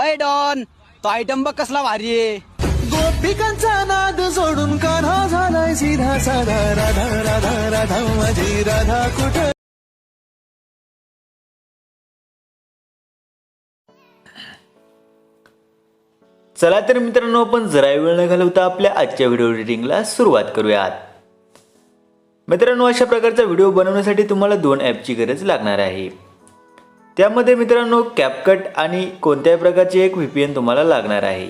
अय डॉन तो आयटम बघ कसला भारी आहे. गोपिकांचा नाद सोडून कान्हा झालाय सीधा साधा राधा राधा राधा माझी राधा कुठं? चला तर मित्रांनो आपण जरा वेळ न घालवता आपल्या आजच्या व्हिडिओ एडिटिंगला सुरुवात करूयात. मित्रांनो अशा प्रकारचा व्हिडिओ बनवण्यासाठी तुम्हाला दोन ॲपची गरज लागणार आहे. त्यामध्ये मित्रांनो कॅपकट आणि कोणत्याही प्रकारची एक व्ही पी एन तुम्हाला लागणार आहे.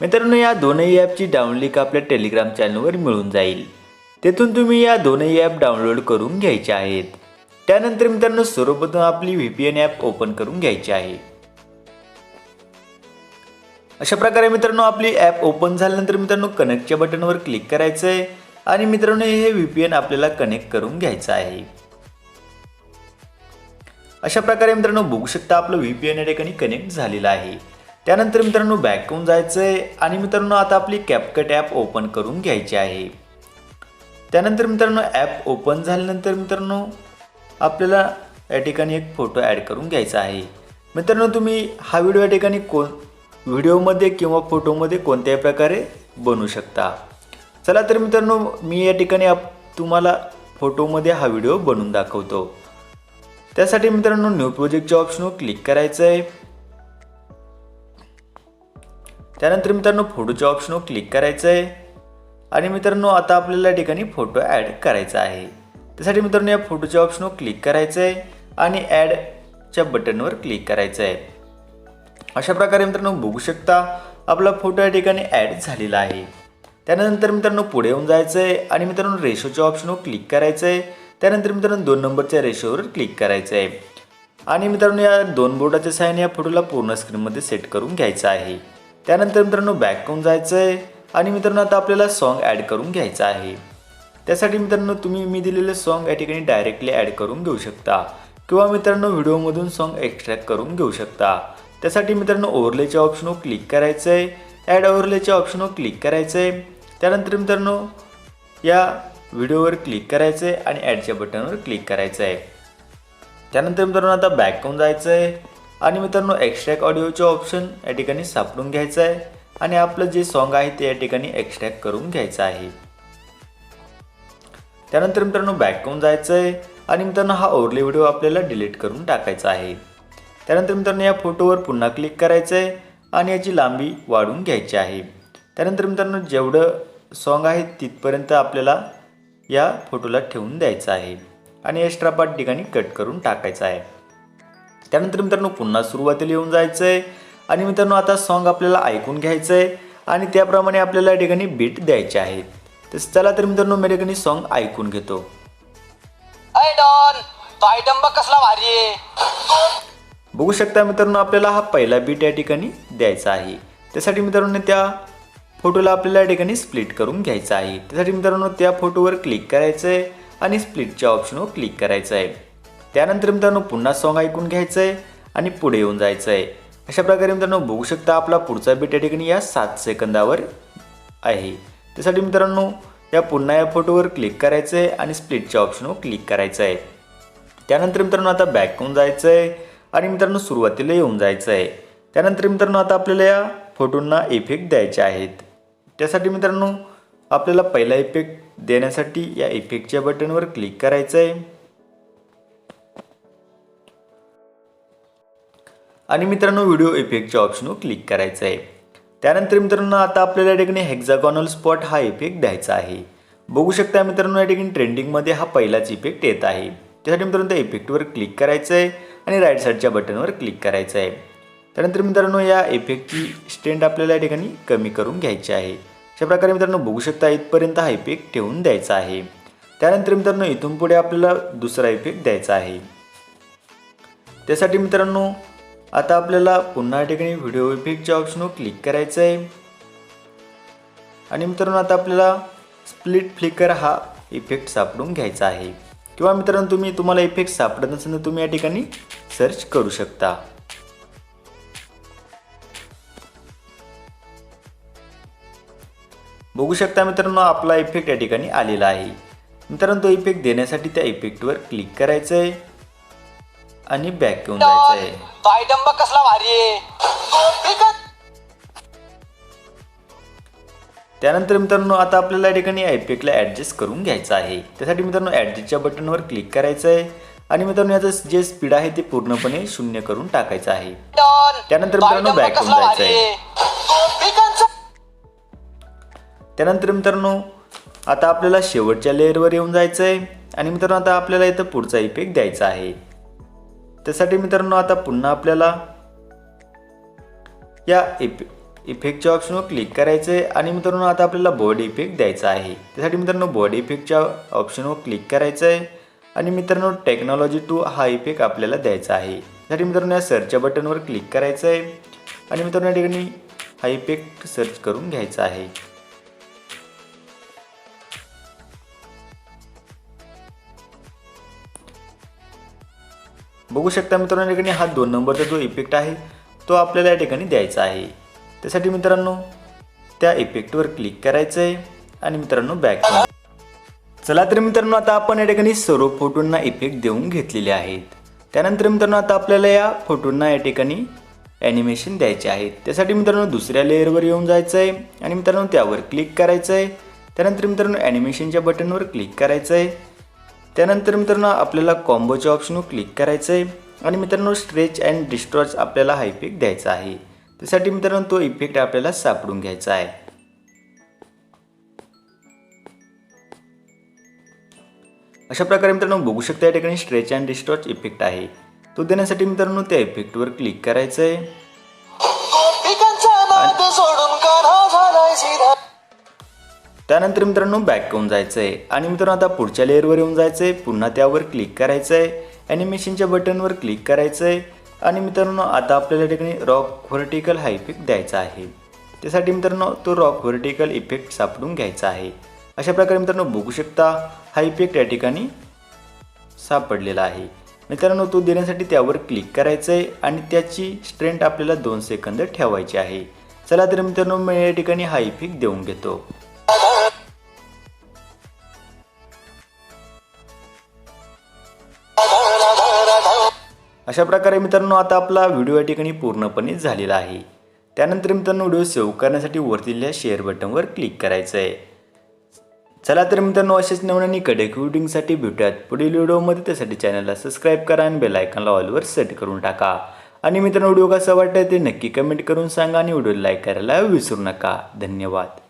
मित्रांनो या दोनही ॲपची डाउनलिंक आपल्या टेलिग्राम चॅनलवर मिळून जाईल. तेथून तुम्ही या दोनही ॲप डाउनलोड करून घ्यायचे आहेत. त्यानंतर मित्रांनो सर्वप्रथम आपली V P N app open करून घ्यायची आहे. अशा प्रकारे मित्रांनो आपली ॲप ओपन झाल्यानंतर मित्रांनो कनेक्टच्या बटनवर क्लिक करायचं आहे आणि मित्रांनो हे व्ही पी एन आपल्याला कनेक्ट करून घ्यायचं आहे. अशा प्रकारे मित्रांनो बघू शकता आपलं व्ही पी एन या ठिकाणी कनेक्ट झालेलं आहे. त्यानंतर मित्रांनो बॅक होऊन जायचं आहे आणि मित्रांनो आता आपली कॅपकट ॲप ओपन करून घ्यायची आहे. त्यानंतर मित्रांनो ॲप ओपन झाल्यानंतर मित्रांनो आपल्याला या ठिकाणी एक फोटो ॲड करून घ्यायचा आहे. मित्रांनो तुम्ही हा व्हिडिओ या ठिकाणी कोण व्हिडिओमध्ये किंवा फोटोमध्ये कोणत्याही प्रकारे बनवू शकता. चला तर मित्रांनो मी या ठिकाणी आप तुम्हाला फोटोमध्ये हा व्हिडिओ बनवून दाखवतो. त्यासाठी मित्रांनो न्यू प्रोजेक्टच्या ऑप्शनवर क्लिक करायचं आहे त्यानंतर मित्रांनो फोटोच्या ऑप्शनवर क्लिक करायचं आहे आणि मित्रांनो आता आपल्याला या ठिकाणी फोटो ॲड करायचा आहे. त्यासाठी मित्रांनो या फोटोच्या ऑप्शनवर क्लिक करायचं आहे आणि ॲडच्या बटनवर क्लिक करायचं आहे अशा प्रकारे मित्रांनो बघू शकता आपला फोटो या ठिकाणी ॲड झालेला आहे. त्यानंतर मित्रांनो पुढे येऊन जायचं आहे आणि मित्रांनो रेशोच्या ऑप्शनवर क्लिक करायचं आहे त्यानंतर मित्रांनो दोन नंबरच्या रेशोवर क्लिक करायचं आहे आणि मित्रांनो या दोन बोर्डाच्या सहाय्याने या फोटोला पूर्ण स्क्रीनमध्ये सेट करून घ्यायचं आहे. त्यानंतर मित्रांनो बॅक जायचं आहे आणि मित्रांनो आता आपल्याला सॉन्ग ॲड करून घ्यायचं आहे. त्यासाठी मित्रांनो तुम्ही मी दिलेलं सॉन्ग या ठिकाणी डायरेक्टली ॲड करून घेऊ शकता. किंवा मित्रांनो व्हिडिओमधून सॉन्ग एक्स्ट्रॅक्ट करून घेऊ शकता. त्यासाठी मित्रांनो ओव्हरलेच्या ऑप्शनवर क्लिक करायचं आहे ॲड ओव्हरलेच्या ऑप्शनवर क्लिक करायचं आहे त्यानंतर मित्रांनो या व्हिडिओवर क्लिक करायचं आहे आणि ॲडच्या बटनवर क्लिक करायचं आहे. त्यानंतर मित्रांनो आता बॅकहून जायचं आहे. आणि मित्रांनो एक्स्ट्रॅक्ट ऑडिओचं ऑप्शन या ठिकाणी सापडून घ्यायचं आहे. आणि आपलं जे सॉन्ग आहे ते या ठिकाणी एक्स्ट्रॅक्ट करून घ्यायचं आहे. त्यानंतर मित्रांनो बॅकहून जायचं आहे. आणि मित्रांनो हा ओरले व्हिडिओ आपल्याला डिलीट करून टाकायचा आहे. त्यानंतर मित्रांनो या फोटोवर पुन्हा क्लिक करायचं आहे. आणि याची लांबी वाढून घ्यायची आहे. त्यानंतर मित्रांनो जेवढं सॉन्ग आहे तिथपर्यंत आपल्याला या फोटोला ठेवून द्यायचं आहे. आणि एक्स्ट्रा पार्ट ठिकाणी कट करून टाकायचा आहे. त्यानंतर मित्रांनो पुन्हा सुरुवातीला येऊन जायचं आहे आणि मित्रांनो आता सॉन्ग आपल्याला ऐकून घ्यायचं आहे आणि त्याप्रमाणे आपल्याला या ठिकाणी बीट द्यायचे आहे. तर चला तर मित्रांनो मी ठिकाणी सॉन्ग ऐकून घेतो. कसला भारी बघू शकता मित्रांनो आपल्याला हा पहिला बीट या ठिकाणी द्यायचा आहे. त्यासाठी मित्रांनो त्या फोटोला आपल्याला या ठिकाणी स्प्लिट करून घ्यायचा आहे. त्यासाठी मित्रांनो त्या फोटोवर क्लिक करायचं आहे आणि स्प्लिटच्या ऑप्शनवर क्लिक करायचं आहे त्यानंतर मित्रांनो पुन्हा सॉन्ग ऐकून घ्यायचं आहे आणि पुढे येऊन जायचं आहे अशा प्रकारे मित्रांनो बघू शकता आपला पुढचा बीट या ठिकाणी या सात सेकंदावर आहे. त्यासाठी मित्रांनो या पुन्हा या फोटोवर क्लिक करायचं आहे आणि स्प्लिटच्या ऑप्शनवर क्लिक करायचं आहे त्यानंतर मित्रांनो आता बॅक होऊन जायचं आहे आणि मित्रांनो सुरुवातीला येऊन जायचं आहे त्यानंतर मित्रांनो आता आपल्याला या फोटोंना इफेक्ट द्यायचे आहेत. त्यासाठी मित्रांनो आपल्याला पहिला इफेक्ट देण्यासाठी या इफेक्टच्या बटनवर क्लिक करायचं आहे आणि मित्रांनो व्हिडिओ इफेक्टच्या ऑप्शनवर क्लिक करायचं आहे त्यानंतर मित्रांनो आता आपल्याला या ठिकाणी हेक्झागॉनल स्पॉट हा इफेक्ट द्यायचा आहे. बघू शकता मित्रांनो या ठिकाणी ट्रेंडिंगमध्ये हा पहिलाच इफेक्ट येत आहे. त्यासाठी मित्रांनो त्या इफेक्टवर क्लिक करायचं आहे आणि राईट साईडच्या बटनवर क्लिक करायचं आहे त्यानंतर मित्रांनो या इफेक्टची स्ट्रेंथ आपल्याला या ठिकाणी कमी करून घ्यायची आहे. अशा प्रकारे मित्रांनो बघू शकता इथपर्यंत हा इफेक्ट ठेवून द्यायचा आहे. त्यानंतर मित्रांनो इथून पुढे आपल्याला दुसरा इफेक्ट द्यायचा आहे. त्यासाठी मित्रांनो आता आपल्याला पुन्हा या ठिकाणी व्हिडिओ इफेक्टच्या ऑप्शनवर क्लिक करायचं आहे. आणि मित्रांनो आता आपल्याला स्प्लिट फ्लिकर हा इफेक्ट सापडून घ्यायचा आहे. किंवा मित्रांनो तुम्ही तुम्हाला इफेक्ट सापडत नसेल तर तुम्ही या ठिकाणी सर्च करू शकता. बघू शकता मित्रांनो आपला इफेक्ट या ठिकाणी आलेला आहे. मित्रांनो तो इफेक्ट देण्यासाठी त्या इफेक्टवर क्लिक करायचं आहे आणि बॅक घेऊन जायचं आहे कसला भारी त्यानंतर मित्रांनो आता आपल्याला या ठिकाणी आयपीएकला ॲडजस्ट करून घ्यायचं आहे. त्यासाठी मित्रांनो ॲडजस्टच्या बटनवर क्लिक करायचं आहे आणि मित्रांनो याचं जे स्पीड आहे ते पूर्णपणे शून्य करून टाकायचं आहे. त्यानंतर मित्रांनो होऊन कसला जायचं आहे. त्यानंतर मित्रांनो आता आपल्याला शेवटच्या लेअरवर येऊन जायचं आहे आणि मित्रांनो आता आपल्याला इथं पुढचा इफेक्ट द्यायचा आहे. त्यासाठी मित्रांनो आता पुन्हा आपल्याला या इफे इफेक्टच्या ऑप्शनवर क्लिक करायचं आहे आणि मित्रांनो आता आपल्याला बॉडी इफेक्ट द्यायचा आहे. त्यासाठी मित्रांनो बॉडी इफेक्टच्या ऑप्शनवर क्लिक करायचं आहे आणि मित्रांनो टेक्नॉलॉजी टू हा इफेक्ट आपल्याला द्यायचा आहे. त्यासाठी मित्रांनो या सर्चच्या बटनवर क्लिक करायचं आहे आणि मित्रांनो या ठिकाणी हा इफेक्ट सर्च करून घ्यायचा आहे. बघू शकता मित्रांनो या ठिकाणी हा दोन नंबरचा जो इफेक्ट आहे तो आपल्याला या ठिकाणी द्यायचा आहे. त्यासाठी मित्रांनो त्या इफेक्टवर क्लिक करायचं आहे आणि मित्रांनो बॅक चला तर मित्रांनो आता आपण या ठिकाणी सर्व फोटोंना इफेक्ट देऊन घेतलेले आहेत. त्यानंतर मित्रांनो आता आपल्याला या फोटोंना या ठिकाणी ॲनिमेशन द्यायचे आहेत. त्यासाठी मित्रांनो दुसऱ्या लेअरवर येऊन जायचं आहे आणि मित्रांनो त्यावर क्लिक करायचं आहे त्यानंतर मित्रांनो ॲनिमेशनच्या बटनवर क्लिक करायचं आहे त्यानंतर मित्रांनो आपल्याला कॉम्बोच्या ऑप्शनवर क्लिक करायचं आहे आणि मित्रांनो स्ट्रेच अँड डिस्ट्रॉच आपल्याला हा इफेक्ट द्यायचा आहे. त्यासाठी मित्रांनो तो इफेक्ट आपल्याला सापडून घ्यायचा आहे. अशा प्रकारे मित्रांनो बघू शकता या ठिकाणी स्ट्रेच अँड डिस्टॉर्च इफेक्ट आहे. तो देण्यासाठी मित्रांनो त्या इफेक्टवर क्लिक करायचं आहे त्यानंतर मित्रांनो बॅक होऊन जायचं आहे आणि मित्रांनो आता पुढच्या लेअरवर येऊन जायचं आहे पुन्हा त्यावर क्लिक करायचं आहे ॲनिमेशनच्या बटनवर क्लिक करायचं आहे आणि मित्रांनो आता आपल्याला या ठिकाणी रॉक व्हर्टिकल हा इफेक्ट द्यायचा आहे. त्यासाठी मित्रांनो तो रॉक व्हर्टिकल इफेक्ट सापडून घ्यायचा आहे. अशा प्रकारे मित्रांनो बघू शकता हा इफेक्ट या ठिकाणी सापडलेला आहे. मित्रांनो तो देण्यासाठी त्यावर क्लिक करायचं आहे आणि त्याची स्ट्रेंथ आपल्याला दोन सेकंद ठेवायची आहे. चला तर मित्रांनो मी या ठिकाणी हा इफेक्ट देऊन घेतो. अशा प्रकारे मित्रांनो आता आपला व्हिडिओ या ठिकाणी पूर्णपणे झालेला आहे. त्यानंतर मित्रांनो व्हिडिओ सेव्ह करण्यासाठी वरतील्या शेअर बटनवर क्लिक करायचं आहे चला तर मित्रांनो अशाच नवनानी कडक व्हिडिओसाठी भेटूयात. पुढील व्हिडिओमध्ये त्यासाठी चॅनलला सबस्क्राईब करा आणि बेलायकनला ऑलवर सेट करून टाका. आणि मित्रांनो व्हिडिओ कसा वाटतं ते नक्की कमेंट करून सांगा आणि व्हिडिओ लाईक करायला विसरू नका. धन्यवाद.